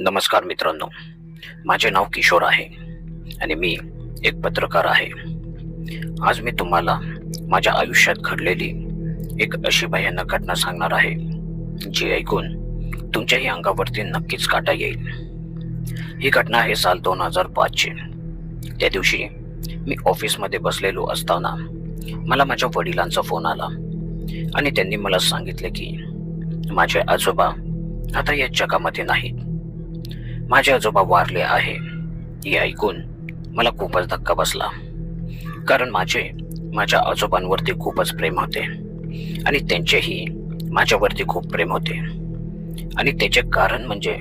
नमस्कार मित्रांनो. माझे नाव किशोर आहे आणि मी एक पत्रकार आहे. आज मी तुम्हाला माझ्या आयुष्यात घडलेली एक अशी भयानक घटना सांगणार आहे जी ऐकून तुमच्याही अंगावरती नक्कीच काटा येईल. ही घटना आहे साल दोन हजार पाचची. त्या दिवशी मी ऑफिसमध्ये बसलेलो असताना मला माझ्या वडिलांचा फोन आला आणि त्यांनी मला सांगितले की माझे आजोबा आता या जगामध्ये नाहीत. माझे आजोबा वारले आहे. हे ऐकून मला खूपच धक्का बसला. कारण माझे माझ्या आजोबांवरती खूपच प्रेम होते. आणि त्यांचेही माझ्यावरती खूप प्रेम होते. आणि त्याचे कारण म्हणजे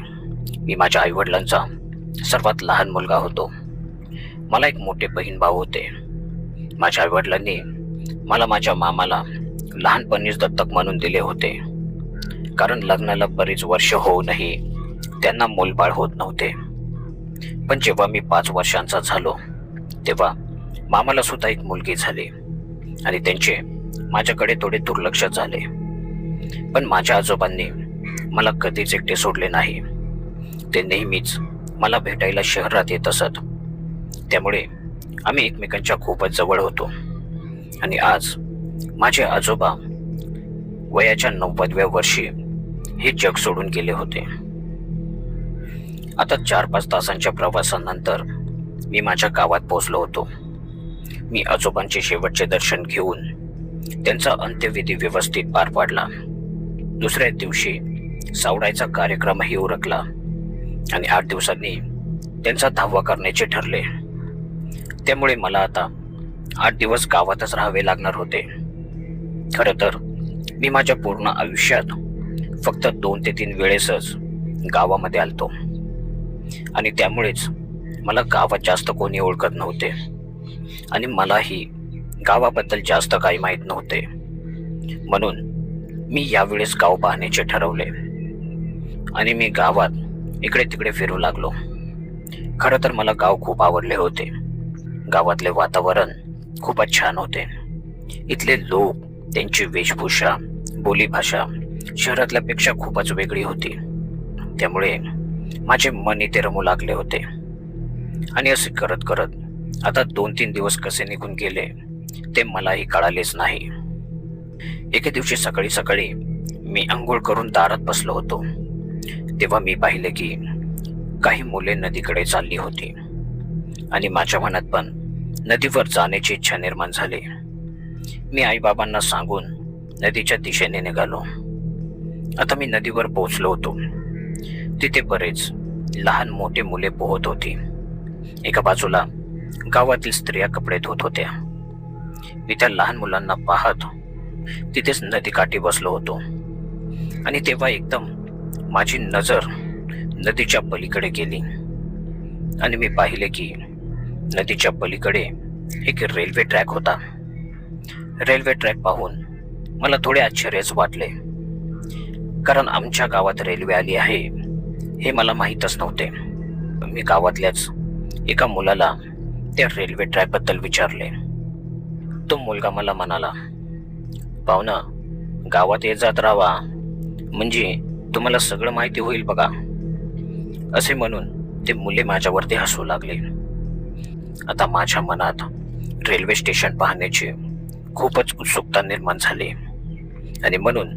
मी माझ्या आईवडिलांचा सर्वात लहान मुलगा होतो. मला एक मोठे बहीण भाऊ होते. माझ्या आईवडिलांनी मला माझ्या मामाला लहानपणीच दत्तक म्हणून दिले होते. कारण लग्नाला बरीच वर्ष होऊनही त्यांना मूलबाळ होत नव्हते. पण जेव्हा मी पाच वर्षांचा झालो तेव्हा मामाला सुद्धा एक मुलगी झाली आणि त्यांचे माझ्याकडे थोडे दुर्लक्ष झाले. पण माझ्या आजोबांनी मला कधीच एकटे सोडले नाही. ते नेहमीच मला भेटायला शहरात येत असत. त्यामुळे आम्ही एकमेकांच्या खूपच जवळ होतो. आणि आज माझे आजोबा वयाच्या नव्वदव्या वर्षी हे जग सोडून गेले होते. आता चार पाच तासांच्या प्रवासानंतर मी माझ्या गावात पोहोचलो होतो. मी आजोबांचे शेवटचे दर्शन घेऊन त्यांचा अंत्यविधी व्यवस्थित पार पाडला. दुसऱ्या दिवशी सावडायचा कार्यक्रमही उरकला आणि आठ दिवसांनी त्यांचा धावा करण्याचे ठरले. त्यामुळे मला आता आठ दिवस गावातच राहावे लागणार होते. खरं तर मी माझ्या पूर्ण आयुष्यात फक्त दोन ते तीन वेळेसच गावामध्ये आलतो. आणि त्यामुळेच मला गावात जास्त कोणी ओळखत नव्हते. आणि मलाही गावाबद्दल जास्त काही माहीत नव्हते. म्हणून मी यावेळेस गाव पाहण्याचे ठरवले. आणि मी गावात इकडे तिकडे फिरू लागलो. खरं तर मला गाव खूप आवडले होते. गावातले वातावरण खूपच छान होते. इथले लोक त्यांची वेशभूषा बोलीभाषा शहरातल्यापेक्षा खूपच वेगळी होती. त्यामुळे माझे मन इथे रमू लागले होते. आणि असे करत करत आता दोन तीन दिवस कसे निघून गेले ते मलाही कळालेच नाही. एके दिवशी सकाळी सकाळी मी आंघोळ करून दारात बसलो होतो. तेव्हा मी पाहिले की काही मुले नदीकडे चालली होती. आणि माझ्या मनात पण नदीवर जाण्याची इच्छा निर्माण झाली. मी आईबाबांना सांगून नदीच्या दिशेने निघालो. आता मी नदीवर पोहोचलो होतो. तिथे बरेच लहान मोठे मुले पोहत होती. एका बाजूला गावातील स्त्रिया कपडे धुत होत्या. मी त्या लहान मुलांना पाहत तिथेच नदीकाठी बसलो होतो. आणि तेव्हा एकदम माझी नजर नदीच्या पलीकडे गेली. आणि मी पाहिले की नदीच्या पलीकडे एक रेल्वे ट्रॅक होता. रेल्वे ट्रॅक पाहून मला थोडे आश्चर्यच वाटले. कारण आमच्या गावात रेल्वे आली आहे. हे मला माहीतच नव्हते. मी गावातल्याच एका मुलाला त्या रेल्वे ट्रॅकबद्दल विचारले. तो मुलगा मला म्हणाला पाहुणा गावात येत जात राहा. म्हणजे तुम्हाला सगळं माहिती होईल बघा. असे म्हणून ते मुले माझ्यावरती हसू लागले. आता माझ्या मनात रेल्वे स्टेशन पाहण्याची खूपच उत्सुकता निर्माण झाली. आणि म्हणून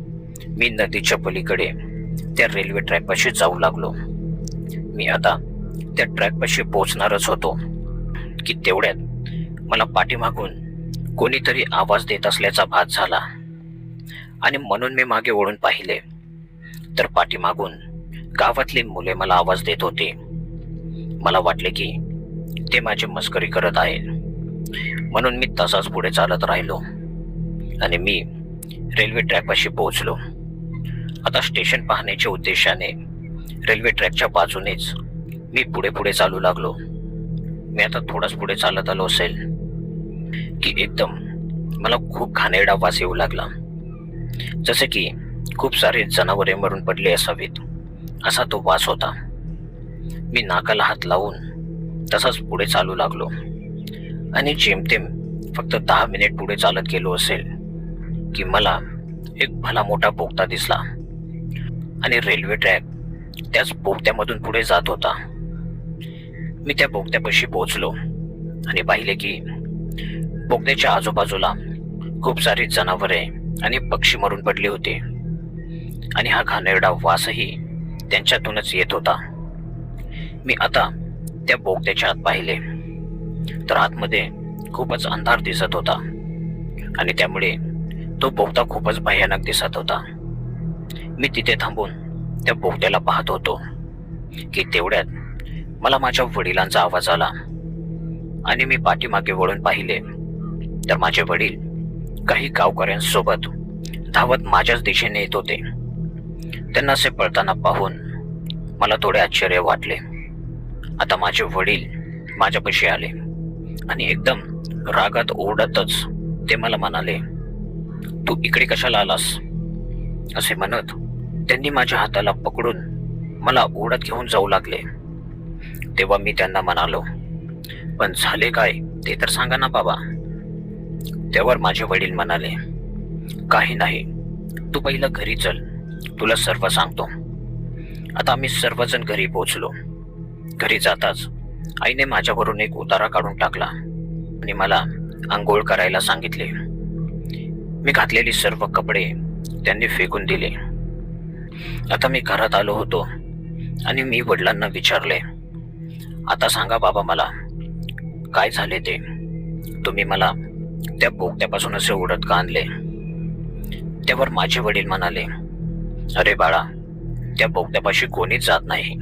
मी नदीच्या पलीकडे त्या रेल्वे ट्रॅकपाशी जाऊ लागलो. मी आता त्या ट्रॅकपाशी पोहोचणारच होतो. की तेवढ्यात मला पाठीमागून कोणीतरी आवाज देत असल्याचा भास झाला. आणि म्हणून मी मागे वळून पाहिले. तर पाठीमागून गावातली मुले मला आवाज देत होते. मला वाटले की ते माझी मस्करी करत आहे म्हणून मी तसाच पुढे चालत राहिलो. आणि मी रेल्वे ट्रॅकपाशी पोहोचलो. आता स्टेशन पाहण्याच्या उद्देशाने रेल्वे ट्रॅकच्या बाजूनेच मी पुढे पुढे चालू लागलो. मी आता थोडाच पुढे चालत आलो असेल की एकदम मला खूप घाणेरडा वास येऊ लागला. जसे की खूप सारे जनावरे मरून पडले असावेत असा तो वास होता. मी नाकाला हात लावून तसाच पुढे चालू लागलो. आणि जेमतेम फक्त दहा मिनिट पुढे चालत गेलो असेल की मला एक भला मोठा बोगदा दिसला. आणि रेल्वे ट्रॅक त्याच बोगद्यामधून पुढे जात होता. मी त्या बोगद्यापाशी पोहोचलो आणि पाहिले की बोगद्याच्या आजूबाजूला खूप सारी जनावरे आणि पक्षी मरून पडली होती. आणि हा घाणेरडा वासही त्यांच्यातूनच येत होता. मी आता त्या बोगद्याच्या आत पाहिले. तर आतमध्ये खूपच अंधार दिसत होता आणि त्यामुळे तो बोगदा खूपच भयानक दिसत होता. मी तिथे थांबून त्या बोगद्याला पाहत होतो की तेवढ्यात मला माझ्या वडिलांचा आवाज आला आणि मी पाठीमागे वळून पाहिले. तर माझे वडील काही गावकऱ्यांसोबत धावत माझ्याच दिशेने येत होते. त्यांना असे पळताना पाहून मला थोडे आश्चर्य वाटले. आता माझे वडील माझ्यापाशी आले आणि एकदम रागात ओरडतच ते मला म्हणाले तू इकडे कशाला आलास? असे म्हणत त्यांनी माझ्या हाताला पकडून मला ओढत घेऊन जाऊ लागले. तेव्हा मी त्यांना म्हणालो पण झाले काय? ते तर सांगा ना बाबा. त्यावर माझे वडील म्हणाले काही नाही. तू पहिलं घरी चल. तुला सर्व सांगतो. आता आम्ही सर्वजण घरी पोचलो घरी जाताच आईने माझ्यावरून एक उतारा काढून टाकला आणि मला आंघोळ करायला सांगितले. मी घातलेली सर्व कपडे त्यांनी फेकून दिले. आता मी घरात आलो होतो आणि मी वडिलांना विचारले आता सांगा बाबा मला काय झाले ते? तुम्ही मला त्या बोगद्यापासून असे ओढत का आणले? त्यावर माझे वडील म्हणाले अरे बाळा त्या बोगद्यापाशी कोणीच जात नाही.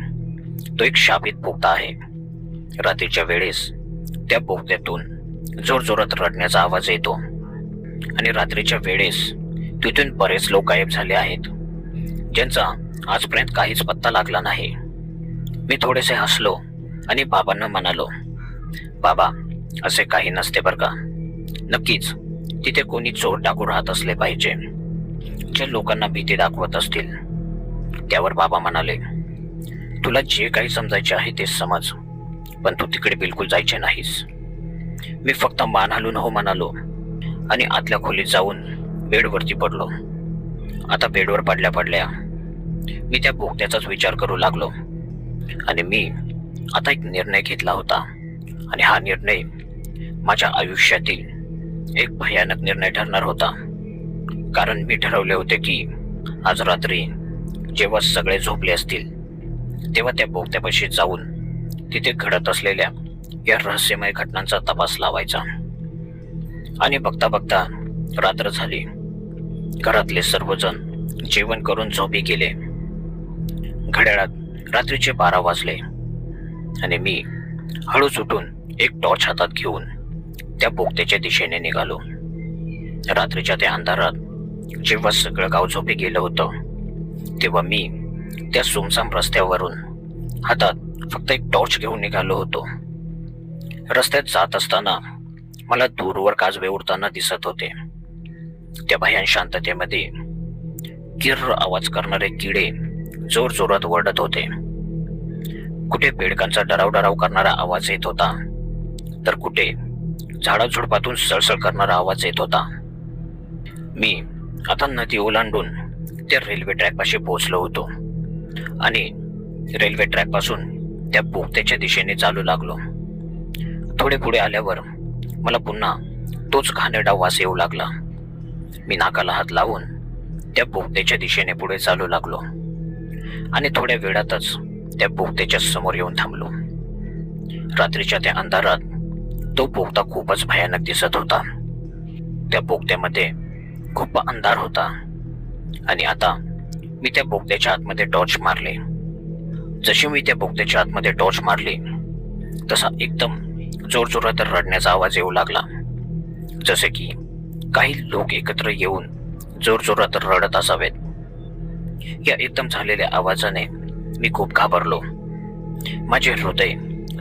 तो एक शापित बोगदा आहे. रात्रीच्या वेळेस त्या बोगद्यातून जोरजोरात रडण्याचा आवाज येतो आणि रात्रीच्या वेळेस तिथून बरेच लोक गायब झाले आहेत. त्यांचा आजपर्यंत काहीच पत्ता लागला नाही. मी थोडेसे हसलो आणि बाबांना म्हणालो बाबा असे काही नसते बरं का. नक्कीच तिथे कोणी चोर टाकू राहत असले पाहिजे. जे लोकांना भीती दाखवत असतील. त्यावर बाबा म्हणाले तुला जे काही समजायचे आहे ते समज पण तू तिकडे बिलकुल जायचे नाहीस. मी फक्त मान हलून हो म्हणालो आणि आतल्या खोलीत जाऊन बेडवरती पडलो. आता बेडवर पडल्या पडल्या मी त्या बोगद्याचाच विचार करू लागलो. आणि मी आता एक निर्णय घेतला होता. आणि हा निर्णय माझ्या आयुष्यातील एक भयानक निर्णय ठरणार होता. कारण मी ठरवले होते की आज रात्री जेव्हा सगळे झोपले असतील तेव्हा त्या बोगद्यापाशी जाऊन तिथे घडत असलेल्या या रहस्यमय घटनांचा तपास लावायचा. आणि बघता बघता रात्र झाली. घरातले सर्वजण जेवण करून झोपी गेले. घड्याळात रात्रीचे बारा वाजले आणि मी हळूच उठून एक टॉर्च हातात घेऊन त्या पोक्त्याच्या दिशेने निघालो. रात्रीच्या त्या अंधारात जेव्हा सगळं गाव झोपी गेलं होतं तेव्हा मी त्या सुमसाम रस्त्यावरून हातात फक्त एक टॉर्च घेऊन निघालो होतो. रस्त्यात जात असताना मला दूरवर काजवे उडताना दिसत होते. त्या भयान शांततेमध्ये किर्र आवाज करणारे किडे जोर जोरात ओरडत होते. कुठे बेडकांचा डराव डराव करणारा आवाज येत होता? तर कुठे झाडाझुडपातून सळसळ करणारा आवाज येत होता? मी आता नदी ओलांडून त्या रेल्वे ट्रॅकपाशी पोहोचलो होतो. आणि रेल्वे ट्रॅकपासून त्या बोगद्याच्या दिशेने चालू लागलो. थोडे पुढे आल्यावर मला पुन्हा तोच घाणेडा वास येऊ लागला. मी नाकाला हात लावून त्या बोगद्याच्या दिशेने पुढे चालू लागलो. आणि थोड्या वेळातच त्या बोगद्याच्या समोर येऊन थांबलो. रात्रीच्या त्या अंधारात तो बोगदा खूपच भयानक दिसत होता. त्या बोगद्यामध्ये खूप अंधार होता. आणि आता मी त्या बोगद्याच्या आतमध्ये टॉर्च मारले. जशी मी त्या बोगद्याच्या आतमध्ये टॉर्च मारली तसा एकदम जोरजोरात रडण्याचा आवाज येऊ लागला. जसे की काही लोक एकत्र येऊन जोरजोरात रडत असावेत. या एकदम झालेल्या आवाजाने मी खूप घाबरलो. माझे हृदय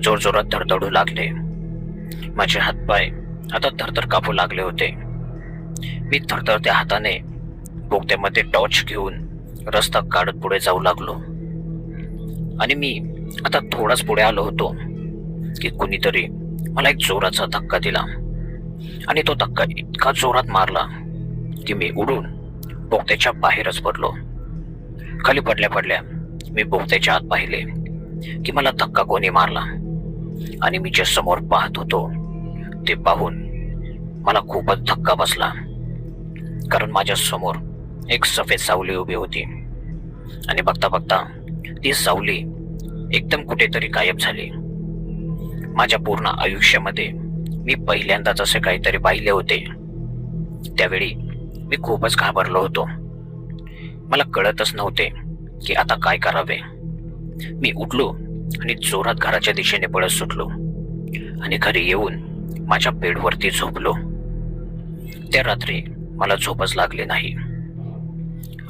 जोरजोरात धडधडू लागले. माझे हातपाय आता थरथर कापू लागले होते. मी थरथरत्या हाताने बोगद्यामध्ये टॉर्च घेऊन रस्ता काढत पुढे जाऊ लागलो. आणि मी आता थोडाच पुढे आलो होतो की कुणीतरी मला एक जोराचा धक्का दिला. आणि तो धक्का इतका जोरात मारला की मी उडून बोगद्याच्या बाहेरच पडलो. खाली पडल्या पडल्या मी बोगद्याच्या आत पाहिले की मला धक्का कोणी मारला. आणि मी जे समोर पाहत होतो ते पाहून मला खूपच धक्का बसला. कारण माझ्यासमोर एक सफेद सावली उभी होती. आणि बघता बघता ती सावली एकदम कुठेतरी गायब झाली. माझ्या पूर्ण आयुष्यामध्ये मी पहिल्यांदाच असे काहीतरी पाहिले होते. त्यावेळी मी खूपच घाबरलो होतो. मला कळतच नव्हते की आता काय करावे. मी उठलो आणि जोरात घराच्या दिशेने पळत सुटलो. आणि घरी येऊन माझ्या बेडवरती झोपलो. त्या रात्री मला झोपच लागली नाही.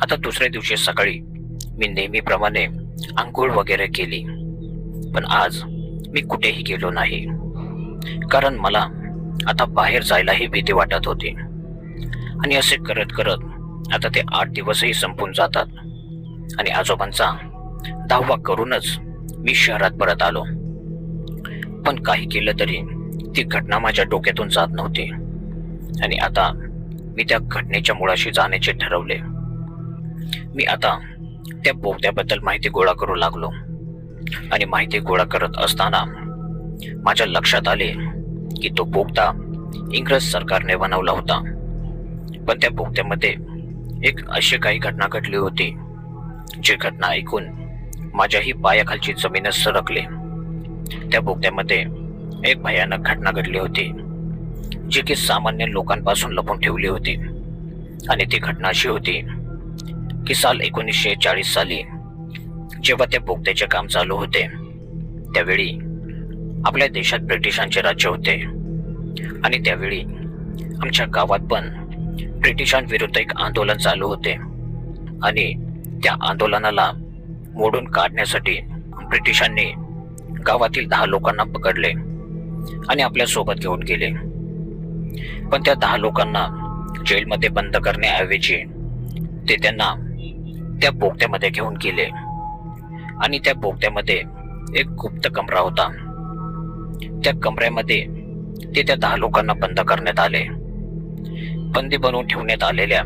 आता दुसऱ्या दिवशी सकाळी मी नेहमीप्रमाणे आंघोळ वगैरे केली. पण आज मी कुठेही गेलो नाही. कारण मला आता बाहेर जायलाही भीती वाटत होती. आणि असे करत करत आता ते आठ दिवसही संपून जातात. आणि आजोबांचा दहावा करूनच मी शहरात परत आलो. पण काही केलं तरी ती घटना माझ्या डोक्यातून जात नव्हती. आणि आता मी त्या घटनेच्या मुळाशी जाण्याचे ठरवले. मी आता त्या बोगद्याबद्दल माहिती गोळा करू लागलो. आणि माहिती गोळा करत असताना माझ्या लक्षात आले की तो बोगदा इंग्रज सरकारने बनवला होता. पण त्या बोगद्यामध्ये एक अशी काही घटना घडली होती जी घटना ऐकून माझ्याही पायाखालची जमीनच सरकली. त्या बोगद्यामध्ये एक भयानक घटना घडली होती जी की सामान्य लोकांपासून लपून ठेवली होती. आणि ती घटना अशी होती की साल एकोणीसशे चाळीस साली जेव्हा त्या बोगद्याचे काम चालू होते त्यावेळी आपल्या देशात ब्रिटिशांचे राज्य होते. आणि त्यावेळी आमच्या गावात पण ब्रिटिशांविरुद्ध एक आंदोलन चालू होते. आणि त्या आंदोलनाला मोडून काढण्यासाठी ब्रिटिशांनी गावातील दहा लोकांना पकडले आणि आपल्यासोबत घेऊन गेले. पण त्या दहा लोकांना जेलमध्ये बंद करण्याऐवजी ते त्यांना त्या बोगद्यामध्ये घेऊन गेले. आणि त्या बोगद्यामध्ये एक गुप्त कमरा होता. त्या कमऱ्यामध्ये ते त्या दहा लोकांना बंद करण्यात आले. बंदी बनवून ठेवण्यात आलेल्या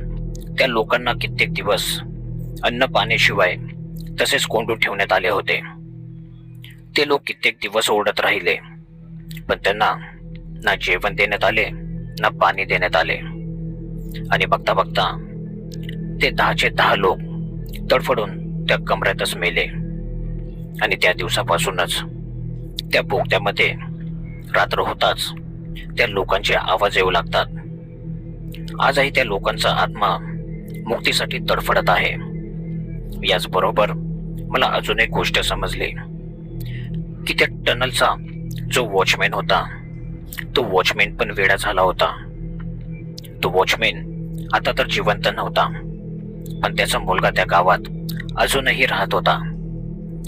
त्या लोकांना कित्येक दिवस अन्न पाण्याशिवाय तसेच कोंडून ठेवण्यात आले होते. ते लोक कित्येक दिवस ओढत राहिले पण त्यांना ना जेवण देण्यात आले ना पाणी देण्यात आले. आणि बघता बघता ते दहाचे दहा लोक तडफडून त्या कमऱ्यातच मेले. आणि त्या दिवसापासूनच त्या बोगद्यामध्ये रात्र होताच त्या लोकांचे आवाज येऊ लागतात. आजही त्या लोकांचा आत्मा मुक्तीसाठी तडफडत आहे. याचबरोबर मला अजून एक गोष्ट समजली. की त्या टनलचा जो वॉचमॅन होता तो वॉचमॅन पण वेडा झाला होता. तो वॉचमॅन आता तर जिवंत नव्हता पण त्याचा मुलगा त्या गावात अजूनही राहत होता.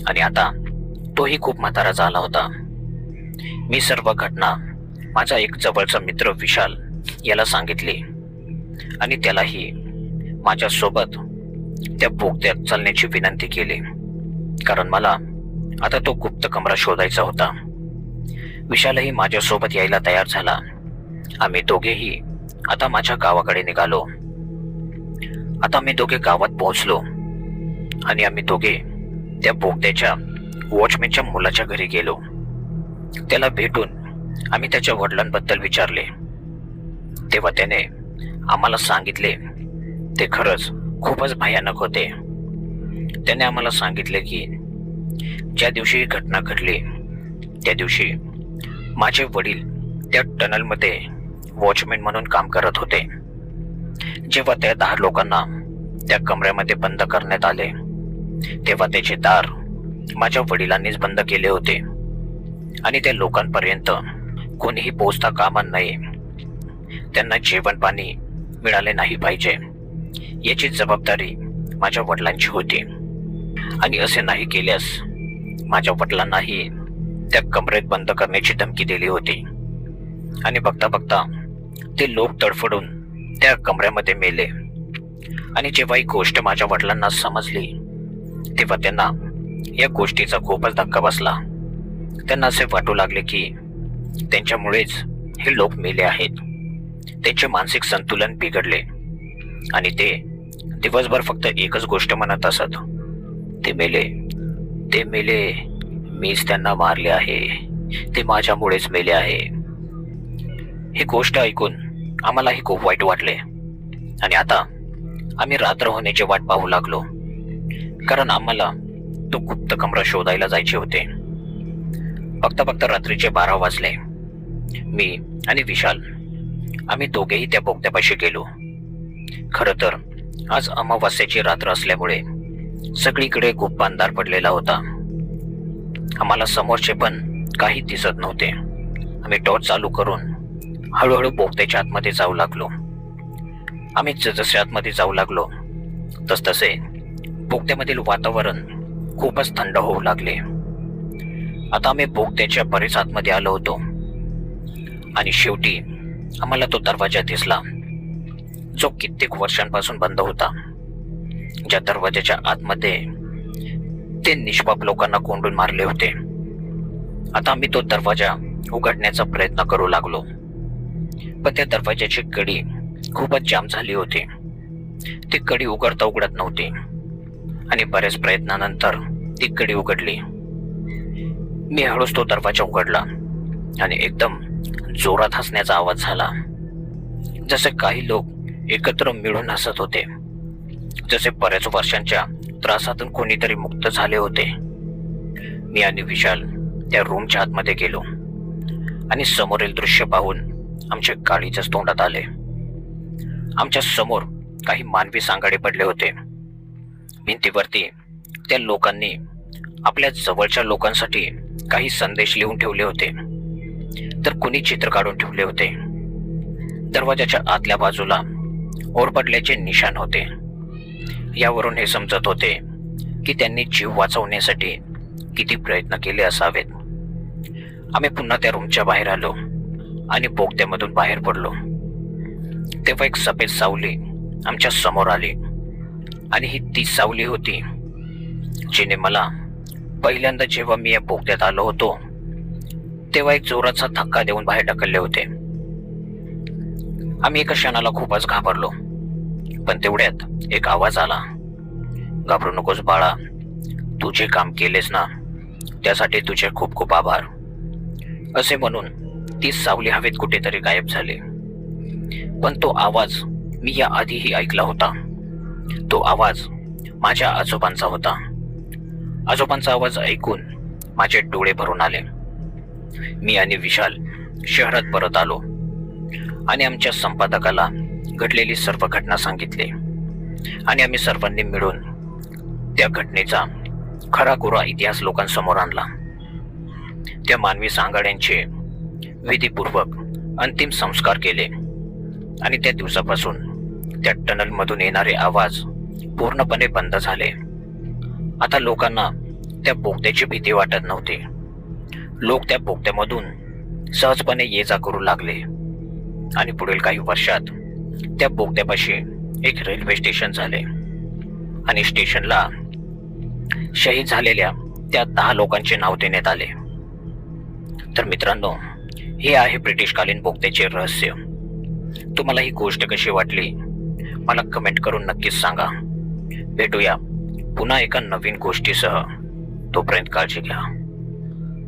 आणि आता तोही खूप म्हातारा झाला होता. मी सर्व घटना माझा एक जवळचा मित्र विशाल याला सांगितली. आणि त्यालाही माझ्यासोबत त्या बोगद्यात चालण्याची विनंती केली. कारण मला आता तो गुप्त कमरा शोधायचा होता. विशालही माझ्यासोबत यायला तयार झाला. आम्ही दोघेही आता माझ्या गावाकडे निघालो. आता आम्ही दोघे गावात पोहोचलो. आणि आम्ही दोघे त्या बोगद्याच्या वॉचमॅनच्या मुलाच्या घरी गेलो. त्याला भेटून आम्ही त्याच्या वडिलांबद्दल विचारले. तेव्हा त्याने आम्हाला सांगितले. ते खरंच खूपच भयानक होते. त्याने आम्हाला सांगितले की ज्या दिवशी ही घटना घडली त्या दिवशी माझे वडील त्या टनलमध्ये वॉचमॅन म्हणून काम करत होते. जेव्हा त्या दहा लोकांना त्या कमऱ्यामध्ये बंद करण्यात आले तेव्हा त्याचे दार माझ्या वडिलांनीच बंद केले होते. आणि त्या लोकांपर्यंत कोणीही पोचता कामा नये. त्यांना जेवण पाणी मिळाले नाही पाहिजे. याची जबाबदारी माझ्या वडिलांची होती. आणि असे नाही केल्यास माझ्या वडिलांनाही त्या कमरेत बंद करण्याची धमकी दिली होती. आणि बघता बघता ते लोक तडफडून त्या कमऱ्यामध्ये मेले. आणि जेव्हा ही गोष्ट माझ्या वडिलांना समजली तेव्हा त्यांना या गोष्टीचा खूपच धक्का बसला. त्यांना असे वाटू लागले की त्यांच्यामुळेच हे लोक मेले आहेत. त्यांचे मानसिक संतुलन बिघडले. आणि ते दिवसभर फक्त एकच गोष्ट म्हणत असत. ते मेले. ते मेले. मीच त्यांना मारले आहे. ते माझ्यामुळेच मेले आहे. ही गोष्ट ऐकून आम्हालाही खूप वाईट वाटले. आणि आता आम्ही रात्र होण्याची वाट पाहू लागलो. कारण आम्हाला तो गुप्त कमरा शोधायला जायचे होते. बघता बघता रात्रीचे बारा वाजले. मी आणि विशाल आम्ही दोघेही त्या बोगद्यापाशी गेलो. खरं तर आज अमावास्याची रात्र असल्यामुळे सगळीकडे खूप अंधार पडलेला होता. आम्हाला समोरचे पण काही दिसत नव्हते. आम्ही टॉर्च चालू करून हळूहळू बोगद्याच्या आतमध्ये जाऊ लागलो. आम्ही जसजसे आतमध्ये जाऊ लागलो तसतसे बोगद्यामधील वातावरण खूपच थंड होऊ लागले. आता आम्ही बोगद्याच्या बरेच आतमध्ये आलो होतो. आणि शेवटी आम्हाला तो दरवाजा दिसला जो कित्येक वर्षांपासून बंद होता. ज्या दरवाजाच्या आतमध्ये ते निष्पाप लोकांना कोंडून मारले होते. आता आम्ही तो दरवाजा उघडण्याचा प्रयत्न करू लागलो. पण त्या दरवाजाची कडी खूपच जाम झाली होती. ती कडी उघडता उघडत नव्हती. आणि बऱ्याच प्रयत्नानंतर ती कडी उघडली. मी हळूच तो दरवाजा उघडला आणि एकदम जोरात हसण्याचा आवाज झाला. जसे काही लोक एकत्र मिळून हसत होते जसे बऱ्याच वर्षांच्या त्रासातून कोणीतरी मुक्त झाले होते. मी आणि विशाल त्या रूमच्या आतमध्ये गेलो आणि समोरील दृश्य पाहून आमच्या गाडीच्याच तोंडात आले. आमच्यासमोर काही मानवी सांगाडे पडले होते. भिंतीवरती त्या लोकांनी आपल्या जवळच्या लोकांसाठी काही संदेश लिहून ठेवले होते. तर कुणी चित्र काढून ठेवले होते? दरवाजाच्या आतल्या बाजूला ओरपडल्याचे निशाण होते. यावरून हे समजत होते की त्यांनी जीव वाचवण्यासाठी किती प्रयत्न केले असावेत. आम्ही पुन्हा त्या रूमच्या बाहेर आलो आणि बोगद्यामधून बाहेर पडलो. तेव्हा एक सफेद सावली आमच्यासमोर आली आणि ही ती सावली होती जिने मला पहिल्यांदा जेव्हा मी या बोगद्यात आलो होतो तेव्हा एक जोराचा धक्का देऊन बाहेर ढकलले होते. आम्ही एका क्षणाला खूपच घाबरलो पण तेवढ्यात एक आवाज आला. घाबरू नकोस बाळा तू जे काम केलेस ना त्यासाठी तुझे खूप खूप आभार. असे म्हणून ती सावली हवेत कुठेतरी गायब झाली. पण तो आवाज मी या आधीही ऐकला होता. तो आवाज माझ्या आजोबांचा होता. आजोबांचा आवाज ऐकून माझे डोळे भरून आले. मी आणि विशाल शहरात परत आलो. आणि आमच्या संपादकाला घडलेली सर्व घटना सांगितली. आणि आम्ही सर्वांनी मिळून त्या घटनेचा खरा खुरा इतिहास लोकांसमोर आणला. त्या मानवी सांगाड्यांचे विधीपूर्वक अंतिम संस्कार केले. आणि त्या दिवसापासून त्या टनलमधून येणारे आवाज पूर्णपणे बंद झाले. आता लोकांना त्या बोगद्याची भीती वाटत नव्हती. लोक त्या बोगद्यामधून सहजपणे ये जा करू लागले. आणि पुढील काही वर्षात त्या बोगद्यापाशी एक रेल्वे स्टेशन झाले. आणि स्टेशनला शहीद झालेल्या त्या दहा लोकांचे नाव देण्यात आले. तर मित्रांनो हे आहे ब्रिटिशकालीन बोगद्याचे रहस्य. तुम्हाला ही गोष्ट कशी वाटली मला कमेंट करून नक्कीच सांगा. भेटूया पुन्हा एका नवीन गोष्टीसह. तोपर्यंत काळजी घ्या.